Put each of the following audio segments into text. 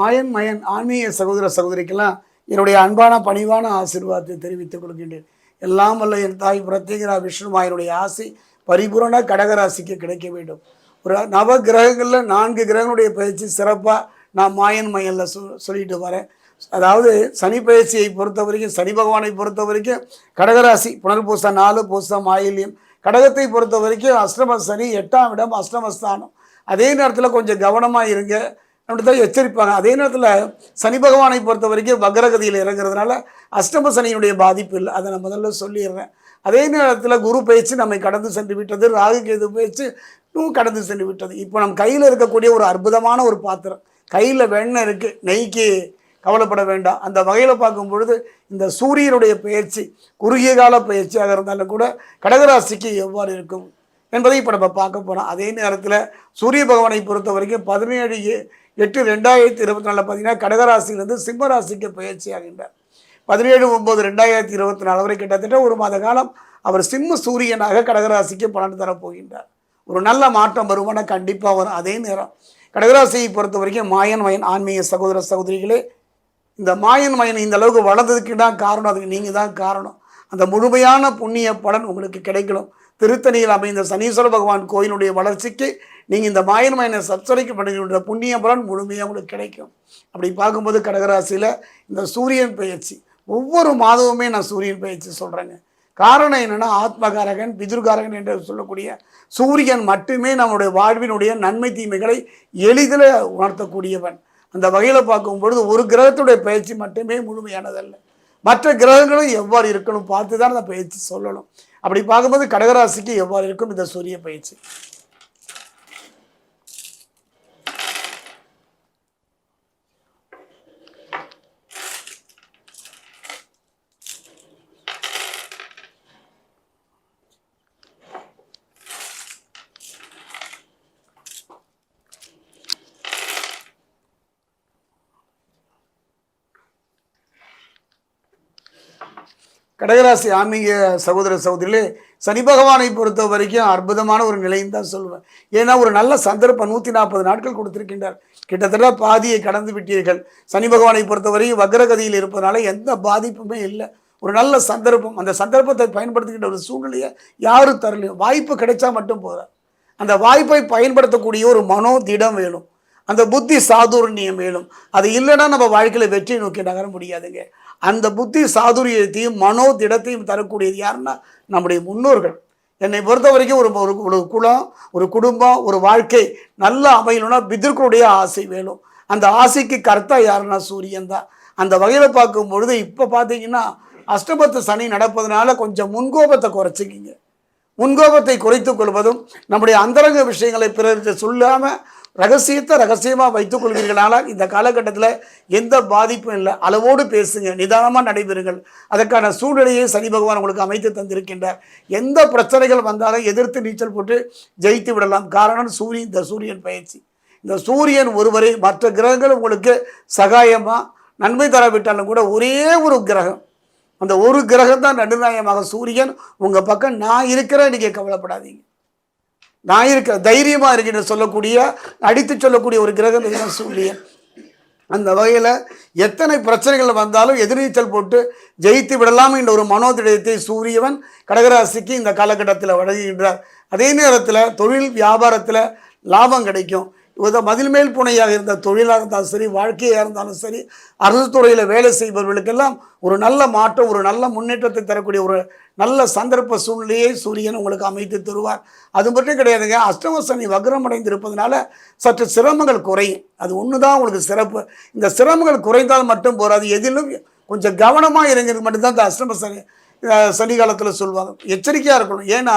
மாயன் மயன் ஆன்மீக சகோதர சகோதரிக்கெல்லாம் என்னுடைய அன்பான பணிவான ஆசீர்வாதத்தை தெரிவித்துக் கொள்கின்றேன். எல்லாம் வல்ல என் தாய் பிரத்யேகரா விஷ்ணுமாயனுடைய ஆசை பரிபூரண கடகராசிக்கு கிடைக்க வேண்டும். ஒரு நவ கிரகங்களில் நான்கு கிரகங்களுடைய பயிற்சி சிறப்பாக நான் மாயன் மயனில் சொ சொல்லிட்டு வரேன். அதாவது சனி பயிற்சியை பொறுத்த வரைக்கும் சனி பகவானை பொறுத்த வரைக்கும் கடகராசி புனர்பூசம் நாலு பூசம் ஆயில்யம் கடகத்தை பொறுத்த வரைக்கும் அஷ்டம சனி எட்டாம் இடம் அஷ்டமஸ்தானம். அதே நேரத்தில் கொஞ்சம் கவனமாக இருங்க. அப்படி தான் எச்சரிப்பாங்க. அதே நேரத்தில் சனி பகவானை பொறுத்த வரைக்கும் வக்ரகதியில் இறங்குறதுனால அஷ்டம சனியினுடைய பாதிப்பு இல்லை. அதை நான் முதல்ல சொல்லிடுறேன். அதே நேரத்தில் குரு பயிற்சி நம்மை கடந்து சென்று விட்டது. ராகு கேது பயிற்சி இன்னும் கடந்து சென்று விட்டது. இப்போ நம் கையில் இருக்கக்கூடிய ஒரு அற்புதமான ஒரு பாத்திரம். கையில் வெண்ணெய் இருக்குது நெய்க்கு கவலைப்பட வேண்டாம். அந்த வகையில் பார்க்கும் பொழுது இந்த சூரியனுடைய பயிற்சி குறுகிய கால பயிற்சியாக இருந்தாலும் கூட கடகராசிக்கு எவ்வாறு இருக்கும் என்பதை இப்போ நம்ம பார்க்க போகிறோம் அதே நேரத்தில் சூரிய பகவானை பொறுத்த வரைக்கும் பதினேழு எட்டு ரெண்டாயிரத்தி இருபத்தி நாலில் பார்த்தீங்கன்னா கடகராசியிலிருந்து சிம்மராசிக்கு பயிற்சி ஆகின்றார் பதினேழு ஒம்பது ரெண்டாயிரத்தி இருபத்தி நாலு வரை கிட்டத்தட்ட ஒரு மாத காலம் அவர் சிம்ம சூரியனாக கடகராசிக்கு பலன் தரப் போகின்றார். ஒரு நல்ல மாற்றம் வருமானம் கண்டிப்பாக வரும். அதே நேரம் கடகராசியை பொறுத்த வரைக்கும் மாயன் மயன் ஆன்மீக சகோதர சகோதரிகளே இந்த மாயன் மயன் இந்த அளவுக்கு வளர்ந்ததுக்கு தான் காரணம். அதுக்கு நீங்கள் தான் காரணம். அந்த முழுமையான புண்ணிய பலன் உங்களுக்கு கிடைக்கணும். திருத்தணியில் அமைந்த சனீஸ்வர பகவான் கோயிலுடைய வளர்ச்சிக்கு நீங்கள் இந்த மாயன் மயனை சப்சரிக்கு பண்ணுகின்ற புண்ணிய பலன் முழுமையாக உங்களுக்கு கிடைக்கும். அப்படி பார்க்கும்போது கடகராசியில் இந்த சூரியன் பயிற்சி ஒவ்வொரு மாதமுமே நான் சூரியன் பயிற்சி சொல்கிறேங்க காரணம் என்னென்னா ஆத்மகாரகன் பிதுர்காரகன் என்று சொல்லக்கூடிய சூரியன் மட்டுமே நம்முடைய வாழ்வினுடைய நன்மை தீமைகளை எளிதில் உணர்த்தக்கூடியவன். அந்த வகையில் பார்க்கும் பொழுது ஒரு கிரகத்துடைய பயிற்சி மட்டுமே முழுமையானதல்ல. மற்ற கிரகங்களும் எவ்வாறு இருக்கணும் பார்த்து தான் அந்த பயிற்சி சொல்லணும். அப்படி பார்க்கும்போது கடகராசிக்கு எவ்வாறு இருக்கும் இந்த சூரிய பயிற்சி? கடகராசி ஆன்மீக சகோதர சகோதரிகளே சனி பகவானை பொறுத்த வரைக்கும் அற்புதமான ஒரு நிலைன்னு தான் சொல்லுவேன். ஏன்னா ஒரு நல்ல சந்தர்ப்பம் நூற்றி நாற்பது நாட்கள் கொடுத்திருக்கின்றார். கிட்டத்தட்ட பாதியை கடந்து விட்டீர்கள். சனி பகவானை பொறுத்தவரையும் வக்ரகதியில் இருப்பதனால எந்த பாதிப்புமே இல்லை. ஒரு நல்ல சந்தர்ப்பம் அந்த சந்தர்ப்பத்தை பயன்படுத்துகின்ற ஒரு சூழ்நிலையை யாரும் தரலையும் வாய்ப்பு கிடைச்சா மட்டும் போதும். அந்த வாய்ப்பை பயன்படுத்தக்கூடிய ஒரு மனோ திடம் வேணும். அந்த புத்தி சாதுர்ணியம் வேணும். அது இல்லைன்னா நம்ம வாழ்க்கையில் வெற்றி நோக்கி நகர முடியாதுங்க. அந்த புத்தி சாதுரியத்தையும் மனோ திடத்தையும் தரக்கூடியது யாருன்னா நம்முடைய முன்னோர்கள். என்னை பொறுத்த வரைக்கும் ஒரு ஒரு ஒரு குலம் ஒரு குடும்பம் ஒரு வாழ்க்கை நல்லா அமையணும்னா பிதர்களுடைய ஆசை வேணும். அந்த ஆசைக்கு கர்த்தா யாருன்னா சூரியன் தான். அந்த வகையில் பார்க்கும் பொழுது இப்போ பார்த்தீங்கன்னா அஷ்டபத்து சனி நடப்பதனால கொஞ்சம் முன்கோபத்தை குறைச்சிக்கிங்க. முன்கோபத்தை குறைத்து கொள்வதும் நம்முடைய அந்தரங்க விஷயங்களை பிறருக்கு சொல்லாமல் ரகசியத்தை ரகசியமாக வைத்துக் கொள்வீர்களானால் இந்த காலகட்டத்தில் எந்த பாதிப்பும் இல்லை. அளவோடு பேசுங்க. நிதானமாக நடைபெறுங்கள். அதற்கான சூழ்நிலையை சனி பகவான் உங்களுக்கு அமைத்து தந்திருக்கின்றார். எந்த பிரச்சனைகள் வந்தாலும் எதிர்த்து நீச்சல் போட்டு ஜெயித்து விடலாம். காரணம் சூரியன். இந்த சூரியன் பயிற்சி. இந்த சூரியன் ஒருவரை. மற்ற கிரகங்கள் உங்களுக்கு சகாயமாக நன்மை தராவிட்டாலும் கூட ஒரே ஒரு கிரகம். அந்த ஒரு கிரகம் தான் நடுநாயகமாக சூரியன். உங்கள் பக்கம் நான் இருக்கிறேன். நீங்கள் கவலைப்படாதீங்க. நான் இருக்க தைரியமாக இருக்கின்ற சொல்லக்கூடிய அடித்து சொல்லக்கூடிய ஒரு கிரகம் இதுதான் சூரியன் அந்த வகையில் எத்தனை பிரச்சனைகள் வந்தாலும் எதிர்நீச்சல் போட்டு ஜெயித்து விடலாம் என்ற ஒரு மனோதிடத்தை சூரியவன் கடகராசிக்கு இந்த காலகட்டத்தில் வழங்குகின்றார். அதே நேரத்தில் தொழில் வியாபாரத்தில் லாபம் கிடைக்கும். உத மதில் மேல் புனையாக இருந்த தொழிலாக இருந்தாலும் சரி வாழ்க்கையாக இருந்தாலும் சரி அரசு துறையில் வேலை செய்பவர்களுக்கெல்லாம் ஒரு நல்ல மாற்றம் ஒரு நல்ல முன்னேற்றத்தை தரக்கூடிய ஒரு நல்ல சந்தர்ப்ப சூழ்நிலையை சூரியன் உங்களுக்கு அமைத்து தருவார். அது மட்டும் கிடையாதுங்க அஷ்டம சனி வக்ரம் அடைந்திருப்பதனால சற்று சிரமங்கள் குறையும். அது ஒன்று தான் உங்களுக்கு சிறப்பு. இந்த சிரமங்கள் குறைந்தால் மட்டும் போகாது எதிலும் கொஞ்சம் கவனமாக இருங்கிறது மட்டும்தான் இந்த அஷ்டம சனி சனி காலத்தில் சொல்லுவாங்க எச்சரிக்கையாக இருக்கணும். ஏன்னா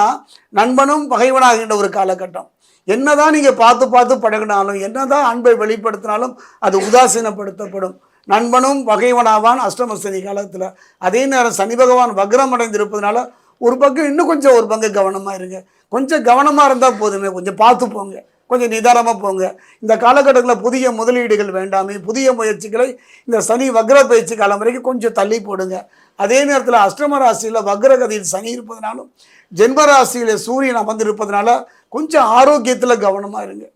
நண்பனும் பகைவனாகின்ற ஒரு காலகட்டம். என்னதான் நீங்கள் பார்த்து பார்த்து பழகினாலும் என்னதான் அன்பை வெளிப்படுத்தினாலும் அது உதாசீனப்படுத்தப்படும். நண்பனும் வகைவனாவான் அஷ்டம சனி காலத்தில். அதே நேரம் சனி பகவான் வக்ரம் அடைந்திருப்பதனால ஒரு பக்கம் இன்னும் கொஞ்சம் ஒரு பங்கு கவனமாக இருங்க. கொஞ்சம் கவனமாக இருந்தால் போதுமே. கொஞ்சம் பார்த்து போங்க. கொஞ்சம் நிதானமாக போங்க. இந்த காலகட்டத்தில் புதிய முதலீடுகள் வேண்டாமே. புதிய முயற்சிகளை இந்த சனி வக்ர பயிற்சி காலம் வரைக்கும் கொஞ்சம் தள்ளி போடுங்க. அதே நேரத்தில் அஷ்டம ராசியில் வக்ரகதியில் சனி இருப்பதனாலும் ஜென்ம ராசியில் சூரியன் அமர்ந்திருப்பதனால கொஞ்சம் ஆரோக்கியத்தில் கவனமாக இருங்க.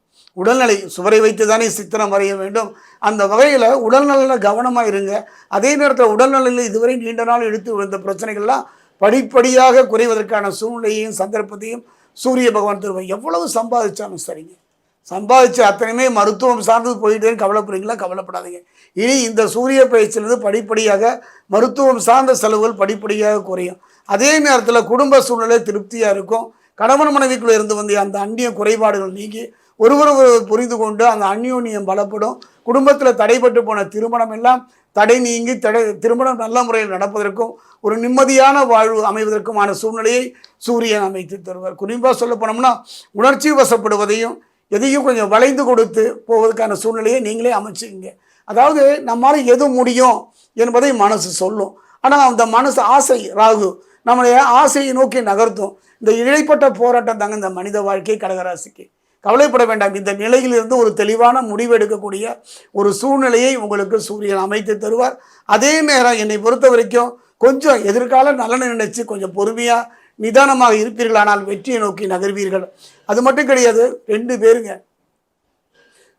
உடல்நிலை சுவரை வைத்து தானே சித்திரம் வரைய வேண்டும். அந்த வகையில் உடல்நலில் கவனமாக இருங்க. அதே நேரத்தில் உடல்நலையில் இதுவரை நீண்ட நாள் எடுத்து விழுந்த பிரச்சனைகள்லாம் படிப்படியாக குறைவதற்கான சூழ்நிலையையும் சந்தர்ப்பத்தையும் சூரிய பகவான் தருவார். எவ்வளவு சம்பாதிச்சாலும் சரிங்க. சம்பாதிச்சு அத்தனையுமே மருத்துவம் சார்ந்து போயிட்டேன்னு கவலைப்படுறீங்களா? கவலைப்படாதீங்க. இனி இந்த சூரிய பயிற்சியிலிருந்து படிப்படியாக மருத்துவம் சார்ந்த செலவுகள் படிப்படியாக குறையும். அதே நேரத்தில் குடும்ப சூழ்நிலை திருப்தியாக இருக்கும். கணவன் மனைவிக்குள்ளே இருந்து வந்த அந்த அந்நிய குறைபாடுகள் நீங்கி ஒருவர் புரிந்து கொண்டு அந்த அந்யோன்யம் பலப்படும். குடும்பத்தில் தடைப்பட்டு போன திருமணம் எல்லாம் தடை நீங்கி தடை திருமணம் நல்ல முறையில் நடப்பதற்கும் ஒரு நிம்மதியான வாழ்வு அமைவதற்குமான சூழ்நிலையை சூரியன் அமைத்து தருவார். குறிப்பாக சொல்ல போனோம்னா உணர்ச்சி வசப்படுவதையும் எதையும் கொஞ்சம் வளைந்து கொடுத்து போவதற்கான சூழ்நிலையை நீங்களே அமைச்சிங்க அதாவது நம்மால் எது முடியும் என்பதை மனசு சொல்லும். ஆனால் அந்த மனசு ஆசை ராகு நம்மளைய ஆசையை நோக்கி நகர்த்தும். இந்த இழைப்பட்ட போராட்டம் தாங்க இந்த மனித வாழ்க்கை கடகராசிக்கு. கவலைப்பட வேண்டாம். இந்த நிலையிலிருந்து ஒரு தெளிவான முடிவு எடுக்கக்கூடிய ஒரு சூழ்நிலையை உங்களுக்கு சூரியன் அமைத்து தருவார். அதே நேரம் என்னை பொறுத்த வரைக்கும் கொஞ்சம் எதிர்கால நலனை நினைச்சு கொஞ்சம் பொறுமையாக நிதானமாக இருப்பீர்கள் ஆனால் வெற்றியை நோக்கி நகர்வீர்கள். அது மட்டும் கிடையாது ரெண்டு பேருங்க.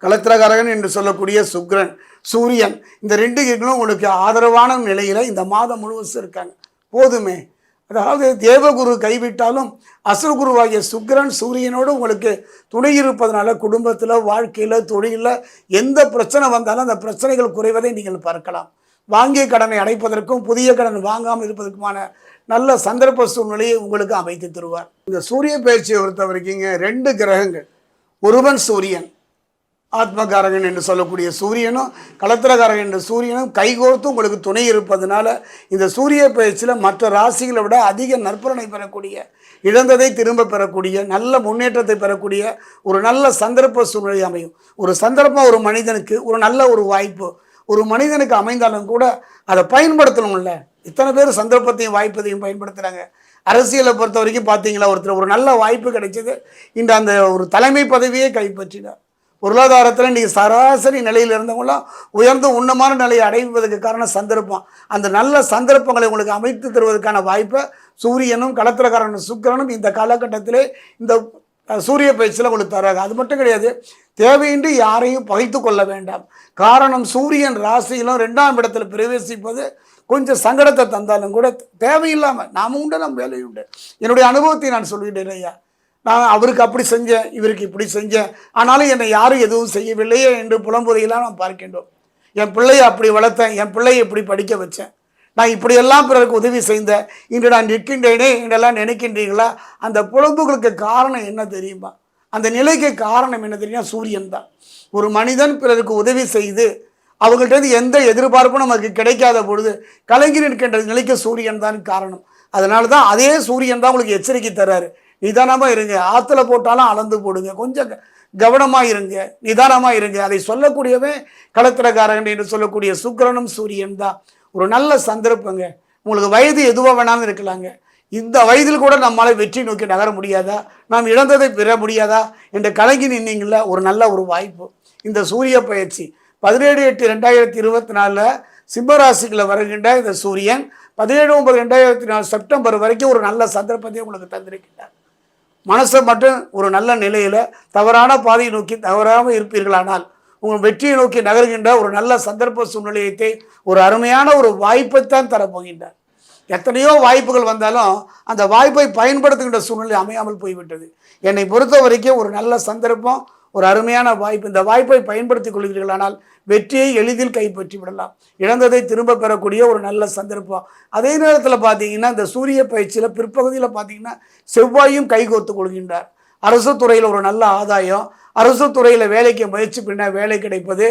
கலத்திரகாரகன் என்று சொல்லக்கூடிய சுக்ரன் சூரியன் இந்த ரெண்டு கிரகங்களும் உங்களுக்கு ஆதரவான நிலையில் இந்த மாதம் முழுவதும் இருக்காங்க. போதுமே. அதாவது தேவகுரு கைவிட்டாலும் அசுரகுருவாகிய சுக்கிரன் சூரியனோடு உங்களுக்கு துணை இருப்பதனால குடும்பத்தில் வாழ்க்கையில் தொழிலில் எந்த பிரச்சனை வந்தாலும் அந்த பிரச்சனைகள் குறைவதை நீங்கள் பார்க்கலாம். வாங்கிய கடனை அடைப்பதற்கும் புதிய கடன் வாங்காமல் இருப்பதற்குமான நல்ல சந்தர்ப்ப சூழ்நிலையை உங்களுக்கு அமைத்து தருவார். இந்த சூரிய பயிற்சியை பொறுத்த வரைக்குங்க ரெண்டு கிரகங்கள். ஒருவன் சூரியன் ஆத்மகாரகன் என்று சொல்லக்கூடிய சூரியனும் கலத்திரகாரகன் என்ற சூரியனும் கைகோர்த்து உங்களுக்கு துணை இருப்பதனால இந்த சூரிய பயிற்சியில் மற்ற ராசிகளை விட அதிக நற்பலனை பெறக்கூடிய இழந்ததை திரும்ப பெறக்கூடிய நல்ல முன்னேற்றத்தை பெறக்கூடிய ஒரு நல்ல சந்தர்ப்ப சூழ்நிலை அமையும். ஒரு சந்தர்ப்பம் ஒரு மனிதனுக்கு ஒரு நல்ல ஒரு வாய்ப்பு. ஒரு மனிதனுக்கு அமைந்தாலும் கூட அதை பயன்படுத்தணும்ல. இத்தனை பேர் சந்தர்ப்பத்தையும் வாய்ப்பதையும் பயன்படுத்துகிறாங்க அரசியலை பொறுத்த வரைக்கும் பார்த்தீங்களா ஒருத்தர் ஒரு நல்ல வாய்ப்பு கிடைச்சது. இந்த அந்த ஒரு தலைமை பதவியே கைப்பற்றினார். பொருளாதாரத்தில் இன்றைக்கி சராசரி நிலையில் இருந்தவங்களாம் உயர்ந்த உன்னமான நிலையை அடைவதற்கு காரணம் சந்தர்ப்பம் அந்த நல்ல சந்தர்ப்பங்களை உங்களுக்கு அமைத்து தருவதற்கான வாய்ப்பை சூரியனும் களத்திரக்காரனும் சுக்கிரனும் இந்த காலகட்டத்திலே இந்த சூரிய பயிற்சியில் உங்களுக்கு தராங்க அது மட்டும் கிடையாது தேவையின்றி யாரையும் பகைத்து கொள்ள வேண்டாம். காரணம் சூரியன் ராசியிலும் ரெண்டாம் இடத்துல பிரவேசிப்பது கொஞ்சம் சங்கடத்தை தந்தாலும் கூட தேவையில்லாமல் நாம உண்டு நம் வேலை உண்டு. என்னுடைய அனுபவத்தை நான் சொல்லிட்டேன் ஐயா. நான் அவருக்கு அப்படி செஞ்சேன் இவருக்கு இப்படி செஞ்சேன். ஆனாலும் என்னை யாரும் எதுவும் செய்யவில்லையே என்று புலம்புதையெல்லாம் நான் பார்க்கின்றோம். என் பிள்ளையை அப்படி வளர்த்தேன் என் பிள்ளையை இப்படி படிக்க வச்சேன். நான் இப்படியெல்லாம் பிறருக்கு உதவி செய்தேன். இன்று நான் நிற்கின்றேனே என்றெல்லாம் நினைக்கின்றீங்களா அந்த புலம்புகளுக்கு காரணம் என்ன தெரியுமா? அந்த நிலைக்கு காரணம் என்ன தெரியுமா? சூரியன் தான். ஒரு மனிதன் பிறருக்கு உதவி செய்து அவங்கள்ட்ட எந்த எதிர்பார்ப்பும் நமக்கு கிடைக்காத பொழுது கலைஞர் நிற்கின்ற நிலைக்கு சூரியன் தான் காரணம். அதனால தான் அதே சூரியன் தான் உங்களுக்கு எச்சரிக்கை தர்றாரு நிதானமாக இருங்க. ஆற்றுல போட்டாலும் அளந்து போடுங்க. கொஞ்சம் கவனமாக இருங்க. நிதானமாக இருங்க. அதை சொல்லக்கூடியவன் களத்திரக்காரன் என்று சொல்லக்கூடிய சுக்கிரனும் சூரியன் தான். ஒரு நல்ல சந்தர்ப்பங்க. உங்களுக்கு வயது எதுவாக வேணாலும் இருக்கலாங்க. இந்த வயதில் கூட நம்மளால் வெற்றி நோக்கி நகர முடியாதா? நாம் இழந்ததை பெற முடியாதா? என்ற கலங்கி நின்னீங்கள ஒரு நல்ல ஒரு வாய்ப்பு. இந்த சூரிய பயிற்சி. பதினேழு எட்டு ரெண்டாயிரத்தி இருபத்தி நாலில் சிம்மராசிக்குள்ள வருகின்ற இந்த சூரியன் பதினேழு ஒன்பது ரெண்டாயிரத்தி நாலு செப்டம்பர் வரைக்கும் ஒரு நல்ல சந்தர்ப்பத்தை உங்களுக்கு தந்திருக்கின்றார். மனசை மட்டும் ஒரு நல்ல நிலையில் தவறான பாதையை நோக்கி தவறாமல் இருப்பீர்களானால் உங்கள் வெற்றியை நோக்கி நகர்கின்ற ஒரு நல்ல சந்தர்ப்ப சூழ்நிலையத்தை ஒரு அருமையான ஒரு வாய்ப்பைத்தான் தரப்போகின்றார். எத்தனையோ வாய்ப்புகள் வந்தாலும் அந்த வாய்ப்பை பயன்படுத்துகின்ற சூழ்நிலை அமையாமல் போய்விட்டது. என்னை பொறுத்த வரைக்கும் ஒரு நல்ல சந்தர்ப்பம் ஒரு அருமையான வாய்ப்பு. இந்த வாய்ப்பை பயன்படுத்திக் கொள்கிறீர்களானால் வெற்றியை எளிதில் கைப்பற்றி விடலாம். இழந்ததை திரும்ப பெறக்கூடிய ஒரு நல்ல சந்தர்ப்பம். அதே நேரத்தில் பார்த்தீங்கன்னா இந்த சூரிய பயிற்சியில் பிற்பகுதியில் பார்த்தீங்கன்னா செவ்வாயும் கைகோர்த்து கொள்கின்றார். அரசு துறையில் ஒரு நல்ல ஆதாயம். அரசு துறையில் வேலைக்கு முயற்சி பண்ண வேலை கிடைப்பது.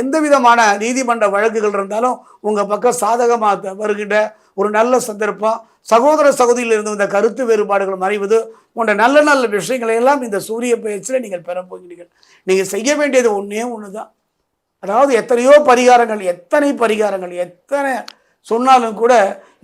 எந்த விதமான நீதிமன்ற வழக்குகள் இருந்தாலும் உங்கள் பக்கம் சாதகமாக வருகின்ற ஒரு நல்ல சந்தர்ப்பம். சகோதர சகோதரியில் இருந்து இந்த கருத்து வேறுபாடுகள் மறைவது போன்ற நல்ல நல்ல விஷயங்களை எல்லாம் இந்த சூரிய பயிற்சியில் நீங்கள் பெற போகிறீர்கள். நீங்கள் செய்ய வேண்டியது ஒன்றே ஒன்று தான் அதாவது எத்தனையோ பரிகாரங்கள் எத்தனை பரிகாரங்கள் எத்தனை சொன்னாலும் கூட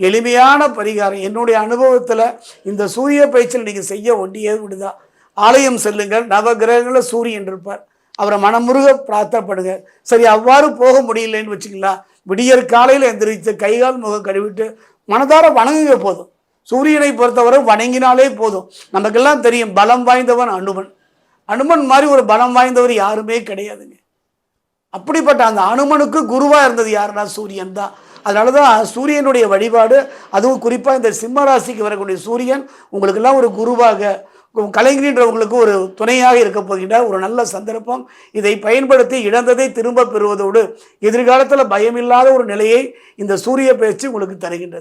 எளிமையான பரிகாரம். என்னுடைய அனுபவத்தில் இந்த சூரிய பயிற்சியில் நீங்கள் செய்ய ஒண்டியே விடுதான் ஆலயம் செல்லுங்கள். நவகிரகங்களில் சூரியன் இருப்பார். அவரை மனமுருக பிரார்த்தப்படுங்க. சரி அவ்வாறு போக முடியலன்னு வச்சுக்கலாம் விடியற் காலையில் எந்திரிச்சு கைகால் முகம் கழுவிட்டு மனதார வணங்குங்க போதும். சூரியனை பொறுத்தவரை வணங்கினாலே போதும். நமக்கெல்லாம் தெரியும் பலம் வாய்ந்தவன் அனுமன். அனுமன் மாதிரி ஒரு பலம் வாய்ந்தவர் யாருமே கிடையாதுங்க. அப்படிப்பட்ட அந்த அனுமனுக்கு குருவாக இருந்தது யாருன்னா சூரியன் தான். அதனால தான் சூரியனுடைய வழிபாடு அதுவும் குறிப்பாக இந்த சிம்ம ராசிக்கு வரக்கூடிய சூரியன் உங்களுக்கெல்லாம் ஒரு குருவாக கலைஞர்ன்றவங்களுக்கு ஒரு துணையாக இருக்க போகின்ற ஒரு நல்ல சந்தர்ப்பம். இதை பயன்படுத்தி இழந்ததை திரும்ப பெறுவதோடு எதிர்காலத்தில் பயமில்லாத ஒரு நிலையை இந்த சூரிய பயிற்சி உங்களுக்கு தருகின்றது.